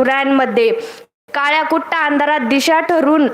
शिवरायांमध्ये काळ्या कुट्टा अंधारात दिशा ठरून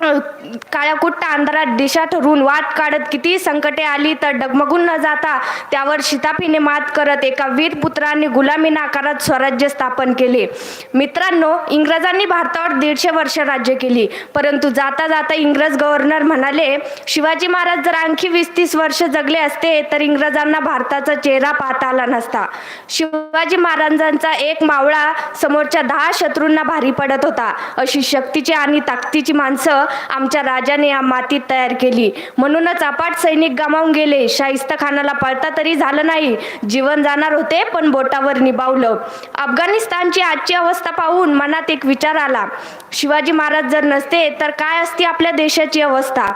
काळ्याकुट्टा अंधारात दिशा ठरून वाट काढत किती संकटे आली तर डगमगून न जाता त्यावर शिताफीने मात करत एका वीर पुत्राने गुलामी नाकारत स्वराज्य स्थापन केले. मित्रांनो इंग्रजांनी भारतावर दीडशे वर्ष राज्य केली. परंतु जाता जाता इंग्रज गव्हर्नर म्हणाले शिवाजी महाराज जर आणखी वीस तीस वर्ष जगले असते तर इंग्रजांना भारताचा चेहरा पाहता आला नसता. शिवाजी महाराजांचा एक मावळा समोरच्या दहा शत्रूंना भारी पडत होता. अशी शक्तीची आणि ताकदीची माणसं आमच्या राजाने या मातीत तयार केली. म्हणूनच अपाट सैनिक गमावून गेले. शाहिस्त खानाला पळता तरी झालं नाही. जीवन जाणार होते पण बोटावर निभावलं. अफगाणिस्तानची आजची अवस्था पाहून मनात एक विचार आला. शिवाजी महाराज जर नसते तर काय असती आपल्या देशाची अवस्था?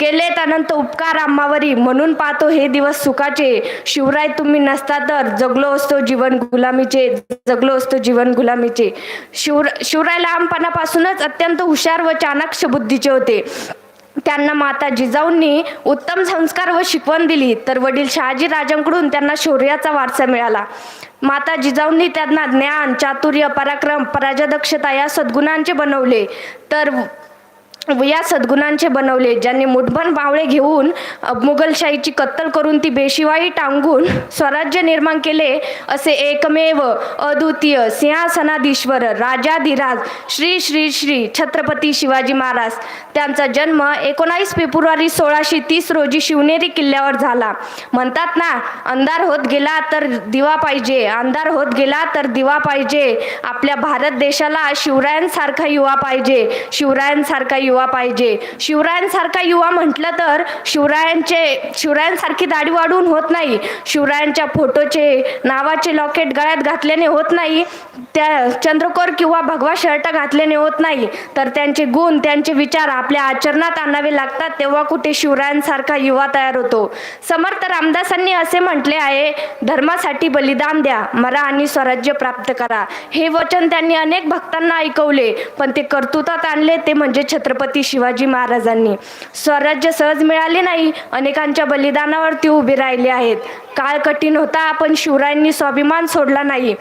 केलेत अनंत उपकार आम्हावरी म्हणून पाहतो हे दिवस सुखाचे. शिवराय तुम्ही नसता तर जगलो असतो जीवन गुलामीचे. जगलो असतो जीवन गुलामीचे. शिवर शिवराय लहानपणापासूनच अत्यंत हुशार व चाणाक्ष बुद्धीचे होते. त्यांना माता जिजाऊंनी उत्तम संस्कार व शिकवण दिली. तर वडील शहाजी राजांकडून त्यांना शौर्याचा वारसा मिळाला. माता जिजाऊंनी त्यांना ज्ञान चातुर्य पराक्रम पराजदक्षता या सद्गुणांचे बनवले. तर या सद्गुणांचे बनवले ज्यांनी मुठभर बावळे घेऊन मुघलशाहीची कत्तल करून ती बेशिवाई टांगून स्वराज्य निर्माण केले असे एकमेव अद्वितीय सिंहासनाधीश्वर राजाधिराज श्री श्री श्री छत्रपती शिवाजी महाराज. त्यांचा जन्म एकोणावीस फेब्रुवारी सोळाशे तीस रोजी शिवनेरी किल्ल्यावर झाला. म्हणतात ना अंधार होत गेला तर दिवा पाहिजे अंधार होत गेला तर दिवा पाहिजे. आपल्या भारत देशाला शिवरायांसारखा युवा पाहिजे शिवरायांसारखा युवा पाहिजे. शिवरायांसारखा युवा म्हटलं तर शिवरायांचे शिवरायांसारखी दाढी वाढवून होत नाही. शिवरायांच्या फोटोचे नावाचे लॉकेट गळ्यात घातल्याने होत नाही. त्या चंद्रकोर किंवा भगवा शर्ट घातल्याने होत नाही. तर त्यांचे गुण त्यांचे विचार आपल्या आचरणात आणावे लागतात तेव्हा कुठे शिवरायांसारखा युवा तयार होतो. समर्थ रामदासांनी असे म्हटले आहे धर्मासाठी बलिदान द्या मरा आणि स्वराज्य प्राप्त करा. हे वचन त्यांनी अनेक भक्तांना ऐकवले पण ते कर्तृत्वात आणले ते म्हणजे छत्रपती शिवाजी महाराजांनी. स्वराज्य सहज मिळाले नाही अनेकांच्या बलिदानावर ते उभे राहिले आहेत. काळ कठीण होता पण शिवरायांनी स्वाभिमान सोडला नाही.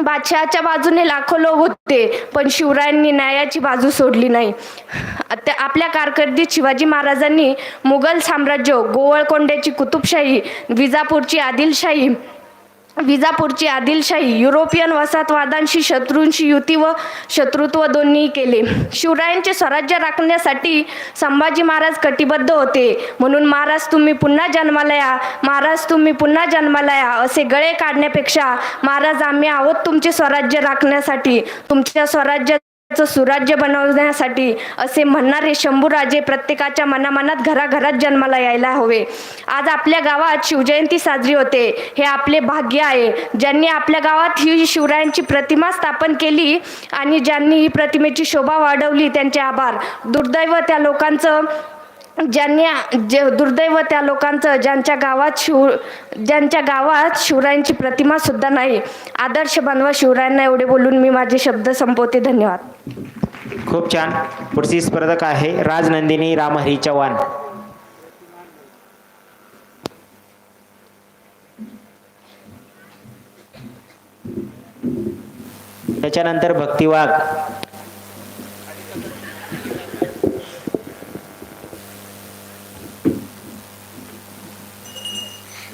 बादशहाच्या बाजूने लाखो लोक होते पण शिवरायांनी न्यायाची बाजू सोडली नाही. त्या आपल्या कारकिर्दीत शिवाजी महाराजांनी मुघल साम्राज्य गोवळकोंड्याची कुतुबशाही विजापूरची आदिलशाही विजापूरची आदिलशाही युरोपियन वसाहतवादांशी शत्रूंशी युती व शत्रुत्व दोन्ही केले. शिवरायांचे स्वराज्य राखण्यासाठी संभाजी महाराज कटिबद्ध होते. म्हणून महाराज तुम्ही पुन्हा जन्माला या महाराज तुम्ही पुन्हा जन्माला या असे गळे काढण्यापेक्षा महाराज आम्ही आहोत तुमचे स्वराज्य राखण्यासाठी. तुमच्या स्वराज्य सुराज्य बनवण्यासाठी असे म्हणणारे शंभूराजे प्रत्येकाच्या मनामनात घराघरात जन्माला यायला हवे. आज आपल्या गावात शिवजयंती साजरी होते. हे आपले भाग्य आहे. ज्यांनी आपल्या गावात ही शिवरायांची प्रतिमा स्थापन केली आणि ज्यांनी ही प्रतिमेची शोभा वाढवली त्यांचे आभार. दुर्दैव त्या लोकांचं ज्यांनी जे दुर्दैव त्या लोकांचं ज्यांच्या गावात शिव ज्यांच्या गावात शिवरायांची प्रतिमा सुद्धा नाही. आदर्श बनवा शिवरायांना एवढे बोलून मी माझे शब्द संपवते. धन्यवाद. खूप छान. पुढची स्पर्धक आहे राजनंदिनी रामहरी चव्हाण. त्याच्यानंतर भक्ती वाघ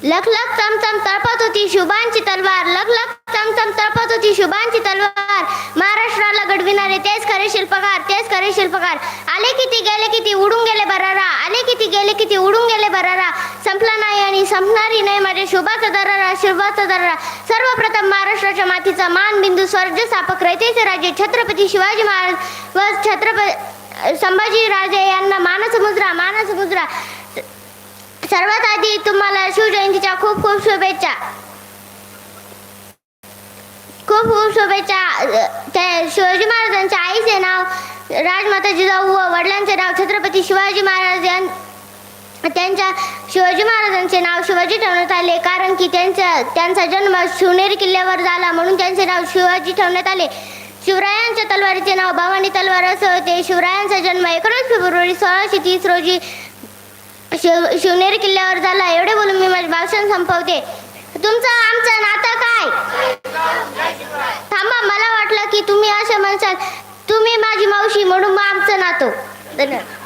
लख लख चमचम तळपत होती शुभांची तलवार. लख लख चमचम तळपत होती शुभांची तलवार. महाराष्ट्राला घडविणारे तेच खरे शिल्पकार तेच खरे शिल्पकार. आले किती गेले किती उडून गेले बरारा. आले किती गेले किती उडून गेले बरारा. संपला नाही आणि संपणारी नाही माझ्या शुभाचा दरारा शुभाचा दरारा. सर्वप्रथम महाराष्ट्राच्या मातीचा मान बिंदू स्वर्ग स्थापक रयतेचे राजे छत्रपती शिवाजी महाराज व छत्रपती संभाजी राजे यांना मानसमुद्रा मानसमुद्रा सर्वात आधी तुम्हाला शिवजयंतीच्या खूप खूप शुभेच्छा. खूप खूप शुभेच्छा त्या शिवाजी महाराजांच्या आईचे नाव राजमाता जिजाऊ व वडिलांचे नाव छत्रपती शिवाजी महाराज यां त्यांच्या शिवाजी महाराजांचे नाव शिवाजी ठेवण्यात आले. कारण की त्यांचा त्यांचा जन्म शिवनेरी किल्ल्यावर झाला म्हणून त्यांचे नाव शिवाजी ठेवण्यात आले. शिवरायांच्या तलवारीचे नाव भवानी तलवार असे होते. शिवरायांचा जन्म एकोणीस फेब्रुवारी सोळाशे तीस रोजी शिव शिवनेरी किल्ल्यावर झाला. एवढे बोलून मी माझे भाषण संपवते. तुमचं आमचं नातं काय थांबा मला वाटलं की तुम्ही म्हणसाल तुम्ही माझी मावशी म्हणून मग आमचं नातो. धन्यवाद.